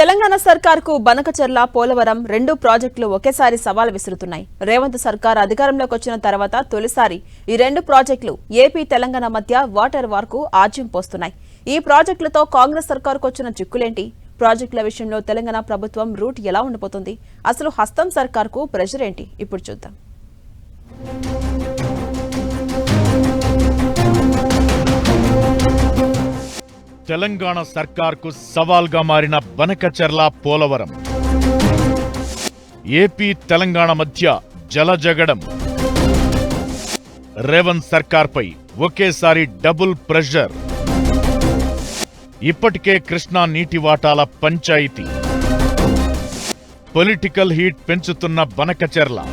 తెలంగాణ సర్కార్కు బనకచర్ల పోలవరం రెండు ప్రాజెక్టులు ఒకేసారి సవాల్ విసురుతున్నాయి. రేవంత్ సర్కార్ అధికారంలోకి వచ్చిన తర్వాత తొలిసారి ఈ రెండు ప్రాజెక్టులు ఏపీ తెలంగాణ మధ్య వాటర్ వార్కు ఆజ్యం పోస్తున్నాయి. ఈ ప్రాజెక్టులతో కాంగ్రెస్ సర్కార్కు వచ్చిన చిక్కులేంటి? ప్రాజెక్టుల విషయంలో తెలంగాణ ప్రభుత్వం రూట్ ఎలా ఉండిపోతుంది? అసలు హస్తం సర్కార్కు ప్రెషర్ ఏంటి ఇప్పుడు చూద్దాం. తెలంగాణ సర్కార్కు సవాల్గా మారిన బనకచర్ల పోలవరం. ఏపీ తెలంగాణ మధ్య జలజగడం. రేవంత్ సర్కార్పై ఒకేసారి డబుల్ ప్రెషర్. ఇప్పటికే కృష్ణా నీటి వాటాల పంచాయితీ. పొలిటికల్ హీట్ పెంచుతున్న బనకచెర్ల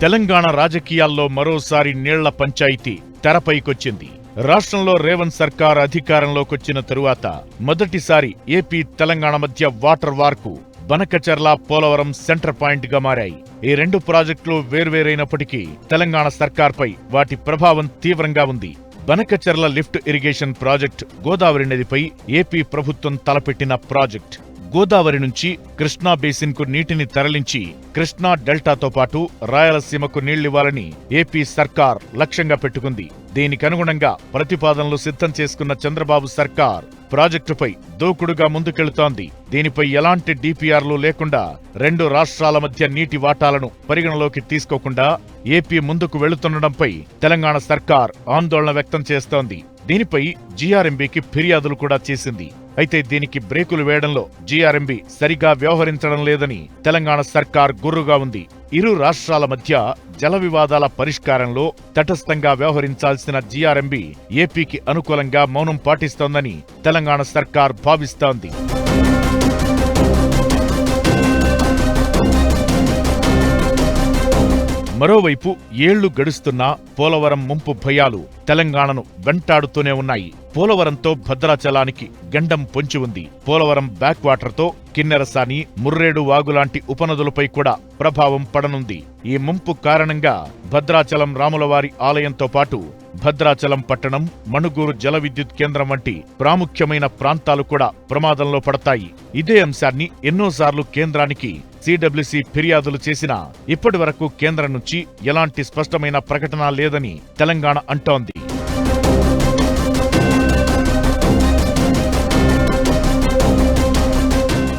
తెలంగాణ రాజకీయాల్లో మరోసారి నీళ్ళ పంచాయితీ తెరపైకొచ్చింది. రాష్ట్రంలో రేవంత్ సర్కార్ అధికారంలోకొచ్చిన తరువాత మొదటిసారి ఏపీ తెలంగాణ మధ్య వాటర్ వార్కు బనకచర్ల పోలవరం సెంటర్ పాయింట్గా మారాయి. ఈ రెండు ప్రాజెక్టులు వేర్వేరైనప్పటికీ తెలంగాణ సర్కార్పై వాటి ప్రభావం తీవ్రంగా ఉంది. Banakacherla lift irrigation project Godavari నదిపై ఏపీ ప్రభుత్వం తలపెట్టిన ప్రాజెక్ట్. గోదావరి నుంచి కృష్ణా బేసిన్కు నీటిని తరలించి కృష్ణా డెల్టాతో పాటు రాయలసీమకు నీళ్ళివ్వాలని ఏపీ సర్కార్ లక్ష్యంగా పెట్టుకుంది. దీనికనుగుణంగా ప్రతిపాదనలు సిద్ధం చేసుకున్న చంద్రబాబు సర్కార్ ప్రాజెక్టుపై దూకుడుగా ముందుకెళుతోంది. దీనిపై ఎలాంటి డిపిఆర్లు లేకుండా రెండు రాష్ట్రాల మధ్య నీటి వాటాలను పరిగణలోకి తీసుకోకుండా ఏపీ ముందుకు వెళుతుండడంపై తెలంగాణ సర్కార్ ఆందోళన వ్యక్తం చేస్తోంది. దీనిపై జీఆర్ఎంబీకి ఫిర్యాదులు కూడా చేసింది. అయితే దీనికి బ్రేకులు వేయడంలో జీఆర్ఎంబీ సరిగా వ్యవహరించడం లేదని తెలంగాణ సర్కార్ గుర్రుగా ఉంది. ఇరు రాష్ట్రాల మధ్య జల వివాదాల పరిష్కారంలో తటస్థంగా వ్యవహరించాల్సిన జీఆర్ఎంబి ఏపీకి అనుకూలంగా మౌనం పాటిస్తోందని తెలంగాణ సర్కార్ భావిస్తోంది. మరోవైపు ఏళ్ళు గడుస్తున్నా పోలవరం ముంపు భయాలు తెలంగాణను వెంటాడుతూనే ఉన్నాయి. పోలవరంతో భద్రాచలానికి గండం పొంచి ఉంది. పోలవరం బ్యాక్ వాటర్తో కిన్నెరసాని ముర్రేడు వాగులాంటి ఉపనదులపై కూడా ప్రభావం పడనుంది. ఈ ముంపు కారణంగా భద్రాచలం రాములవారి ఆలయంతో పాటు భద్రాచలం పట్టణం మణుగూరు జల విద్యుత్ కేంద్రం వంటి ప్రాముఖ్యమైన ప్రాంతాలు కూడా ప్రమాదంలో పడతాయి. ఇదే అంశాన్ని ఎన్నోసార్లు కేంద్రానికి సిడబ్ల్యూసీ ఫిర్యాదులు చేసినా ఇప్పటి వరకు కేంద్రం నుంచి ఎలాంటి స్పష్టమైన ప్రకటన లేదని తెలంగాణ అంటోంది.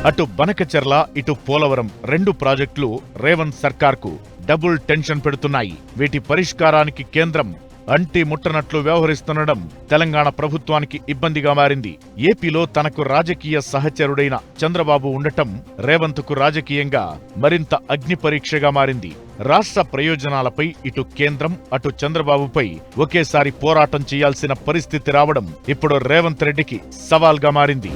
అటు బనకచెర్ల ఇటు పోలవరం రెండు ప్రాజెక్టులు రేవంత్ సర్కార్కు డబుల్ టెన్షన్ పెడుతున్నాయి. వీటి పరిష్కారానికి కేంద్రం అంటి ముట్టనట్లు వ్యవహరిస్తుండడం తెలంగాణ ప్రభుత్వానికి ఇబ్బందిగా మారింది. ఏపీలో తనకు రాజకీయ సహచరుడైన చంద్రబాబు ఉండటం రేవంత్కు రాజకీయంగా మరింత అగ్నిపరీక్షగా మారింది. రాష్ట్ర ప్రయోజనాలపై ఇటు కేంద్రం అటు చంద్రబాబుపై ఒకేసారి పోరాటం చేయాల్సిన పరిస్థితి రావడం ఇప్పుడు రేవంత్ రెడ్డికి సవాల్గా మారింది.